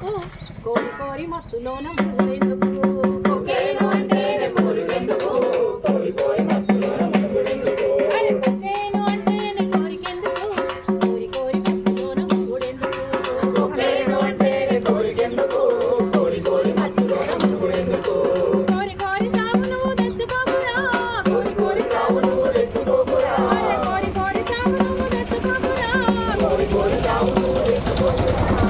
కోరి కోరి మత్తులోన ముగ్గురెందుకు కోకేను అంటేనే కోరికెందుకు? కోరి కోరి మత్తులోన ముగ్గురెందుకు అరే కోకేను అంటేనే కోరికెందుకు? కోరి కోరి మత్తులోన ముగ్గురెందుకు కోకేను అంటేనే కోరికెందుకు? కోరి కోరి మత్తులోన ముగ్గురెందుకు కోరి కోరి సాగు నువ్వు తెచ్చుకోకురా. కోరి కోరి సాగు నువ్వు తెచ్చుకోకురా కోరి కోరి సాగు నువ్వు తెచ్చుకోకురా. కోరి కోరి సాగు నువ్వు తెచ్చుకోకురా.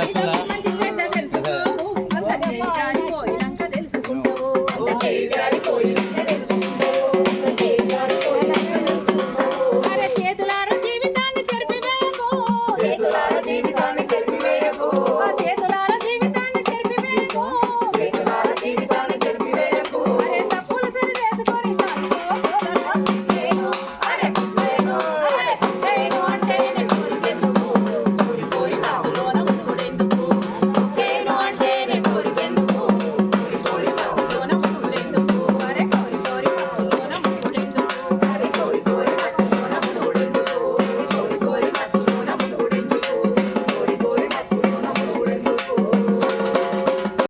ah 来